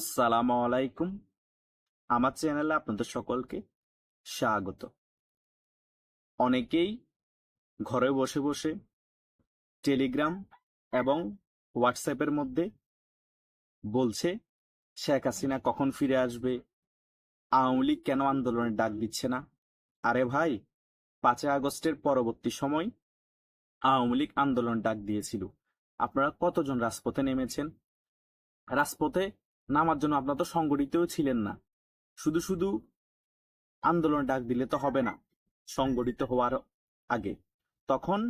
আসসালামু আলাইকুম। আমার চ্যানেলে আপনাদের সকলকে স্বাগত। অনেকেই ঘরে বসে বসে টেলিগ্রাম এবং হোয়াটসঅ্যাপের মধ্যে বলছে, শেখ হাসিনা কখন ফিরে আসবে? আওয়ামী লীগ কেন আন্দোলনের ডাক দিচ্ছে না? আরে ভাই, পাঁচই আগস্টের পরবর্তী সময় আওয়ামী লীগ আন্দোলন ডাক দিয়েছিল। আপনারা কতজন রাজপথে নেমেছেন? রাজপথে নামার জন্য আপনারা তো সংগঠিতও ছিলেন না। শুধু শুধু আন্দোলন ডাক দিলে তো হবে না, সংগঠিত হওয়ার আগে। তখন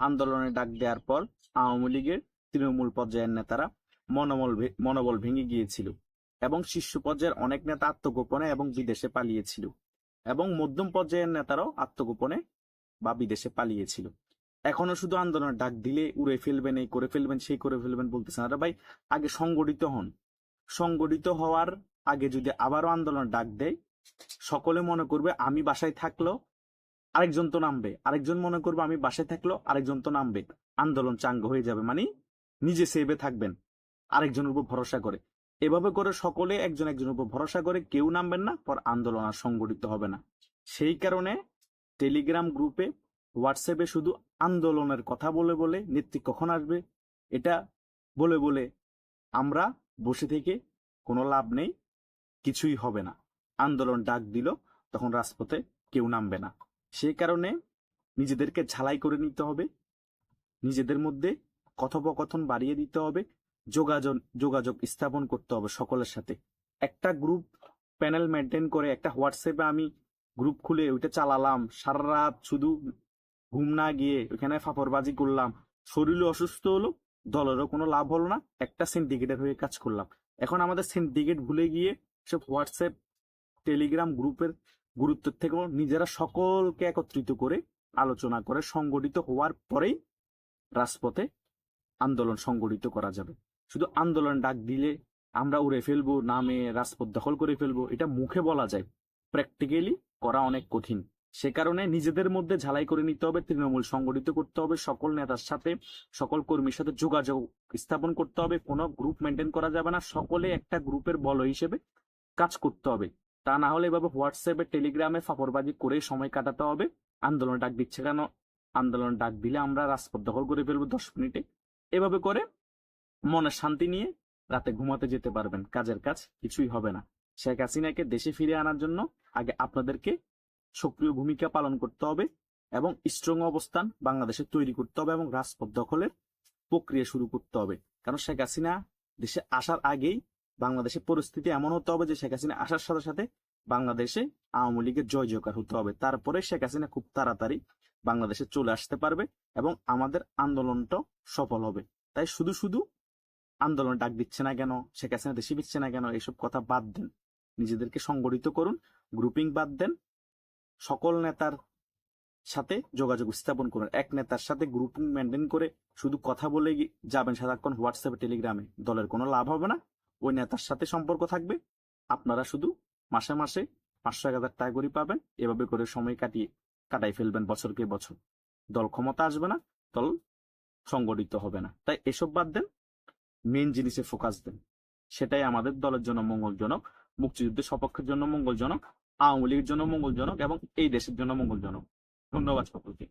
আন্দোলনে ডাক দেওয়ার পর আওয়ামী লীগের তৃণমূল পর্যায়ের নেতারা মনোবল মনোবল ভেঙে গিয়েছিল এবং শীর্ষ পর্যায়ের অনেক নেতা আত্মগোপনে এবং বিদেশে পালিয়েছিল এবং মধ্যম পর্যায়ের নেতারাও আত্মগোপনে বা বিদেশে পালিয়েছিল। এখনও শুধু আন্দোলনের ডাক দিলে উড়ে ফেলবেন, এই করে ফেলবেন, সেই করে ফেলবেন বলতেছেন, আরে ভাই, আগে সংগঠিত হন। সংগঠিত হওয়ার আগে যদি আবারও আন্দোলন ডাক দেয়, সকলে মনে করবে আমি বাসায় থাকল, আরেকজন তো নামবে। আরেকজন মনে করবে আমি বাসায় থাকল, আরেকজন তো নামবে। আন্দোলন চাঙ্গ হয়ে যাবে মানে নিজে সেভে থাকবেন, আরেকজনের উপর ভরসা করে। এভাবে করে সকলে একজন একজনের উপর ভরসা করে কেউ নামবেন না, পর আন্দোলন আর সংগঠিত হবে না। সেই কারণে টেলিগ্রাম গ্রুপে, হোয়াটসঅ্যাপে শুধু আন্দোলনের কথা বলে বলে নেত্রী কখন আসবে, এটা বলে বলে আমরা বসে থেকে কোনো লাভ নেই, কিছুই হবে না। আন্দোলন ডাক দিল, তখন রাজপথে কেউ নামবে না। সেই কারণে নিজেদেরকে ঝালাই করে নিতে হবে, নিজেদের মধ্যে কথোপকথন বাড়িয়ে দিতে হবে যোগাযোগ যোগাযোগ স্থাপন করতে হবে সকলের সাথে। একটা গ্রুপ প্যানেল মেনটেন করে একটা হোয়াটসঅ্যাপে আমি গ্রুপ খুলে ওইটা চালালাম। সারা রাত শুধু ঘুম না গিয়ে ওখানে ফাপড়বাজি করলাম। শরীরও অসুস্থ হলো দলেরও কোনো লাভ হলো না, একটা সিন্ডিকেটের হয়ে কাজ করলাম। এখন আমাদের সিন্ডিকেট ভুলে গিয়ে সব হোয়াটসঅ্যাপ টেলিগ্রাম গ্রুপের গুরুত্বের থেকেও নিজেরা সকলকে একত্রিত করে আলোচনা করে সংগঠিত হওয়ার পরেই রাজপথে আন্দোলন সংগঠিত করা যাবে। শুধু আন্দোলন ডাক দিলে আমরা উড়ে ফেলব, নামে রাজপথ দখল করে ফেলব, এটা মুখে বলা যায়। প্র্যাকটিক্যালি করা অনেক কঠিন। সে কারণে নিজেদের মধ্যে ঝালাই করে নিতে হবে, তৃণমূল সংগঠিত করতে হবে, সকল নেতার সাথে, সকল কর্মীর সাথে যোগাযোগ স্থাপন করতে হবে, কোনো গ্রুপ মেনটেন করা যাবে না, সকলে একটা গ্রুপের বল হিসেবে কাজ করতে হবে। তা না হলে এভাবে হোয়াটসঅ্যাপে, টেলিগ্রামে ফাপড়বাজি করে সময় কাটাতে হবে, আন্দোলন ডাক দিচ্ছে কেন? আন্দোলন ডাক দিলে আমরা রাজপথ দখল করে ফেলব দশ মিনিটে। এভাবে করে মনে শান্তি নিয়ে রাতে ঘুমাতে যেতে পারবেন, কাজের কাজ কিছুই হবে না। শেখ হাসিনাকে দেশে ফিরে আনার জন্য আগে আপনাদেরকে সক্রিয় ভূমিকা পালন করতে হবে এবং স্ট্রং অবস্থান বাংলাদেশে তৈরি করতে হবে এবং রাজপথ দখলের প্রক্রিয়া শুরু করতে হবে। কারণ শেখ হাসিনা দেশে আসার আগেই বাংলাদেশের পরিস্থিতি এমন হতে হবে যে শেখ হাসিনা আসার সাথে সাথে বাংলাদেশে আওয়ামী লীগের জয় জয়কার হতে হবে। তারপরে শেখ হাসিনা খুব তাড়াতাড়ি বাংলাদেশে চলে আসতে পারবে এবং আমাদের আন্দোলনটাও সফল হবে। তাই শুধু শুধু আন্দোলন ডাক দিচ্ছে না কেন, শেখ হাসিনা দেশে দিচ্ছে না কেন, এইসব কথা বাদ দেন। নিজেদেরকে সংগঠিত করুন গ্রুপিং বাদ দেন সকল নেতার সাথে যোগাযোগ স্থাপন করুন। এক নেতার সাথে গ্রুপিং মেনটেন করে শুধু কথা বলে যাবেন সারাক্ষণ হোয়াটসঅ্যাপে টেলিগ্রামে দলের কোনো লাভ হবে না। ওই নেতার সাথে সম্পর্ক থাকবে। আপনারা শুধু মাসে মাসে পাঁচশো, এক হাজার টাকা করে পাবেন। এভাবে করে সময় কাটিয়ে কাটাই ফেলবেন বছরকে বছর। দল ক্ষমতা আসবে না, দল সংগঠিত হবে না। তাই এসব বাদ দেন মেন জিনিসে ফোকাস দেন। সেটাই আমাদের দলের জন্য মঙ্গলজনক, মুক্তিযুদ্ধের সপক্ষের জন্য মঙ্গলজনক। আওয়ামী লীগের জন্য মঙ্গলজনক এবং এই দেশের জন্য মঙ্গলজনক। ধন্যবাদ সকলকে।